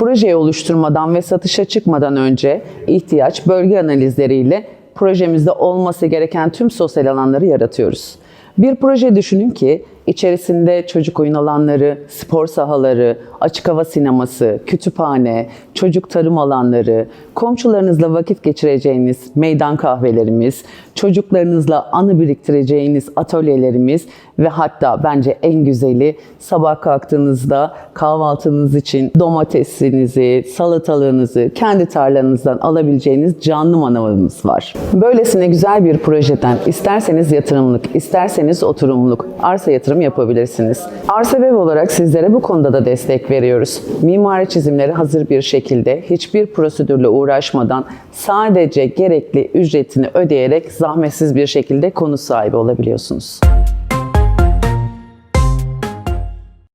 Projeyi oluşturmadan ve satışa çıkmadan önce ihtiyaç bölge analizleriyle projemizde olması gereken tüm sosyal alanları yaratıyoruz. Bir proje düşünün ki içerisinde çocuk oyun alanları, spor sahaları, açık hava sineması, kütüphane, çocuk tarım alanları, komşularınızla vakit geçireceğiniz meydan kahvelerimiz, çocuklarınızla anı biriktireceğiniz atölyelerimiz ve hatta bence en güzeli sabah kalktığınızda kahvaltınız için domatesinizi, salatalığınızı kendi tarlanızdan alabileceğiniz canlı manavımız var. Böylesine güzel bir projeden isterseniz yatırımlık, isterseniz oturumluk arsa yatırım yapabilirsiniz. Arsa Ev olarak sizlere bu konuda da destek veriyoruz. Mimari çizimleri hazır bir şekilde hiçbir prosedürle uğraşmadan sadece gerekli ücretini ödeyerek zahmetsiz bir şekilde konu sahibi olabiliyorsunuz.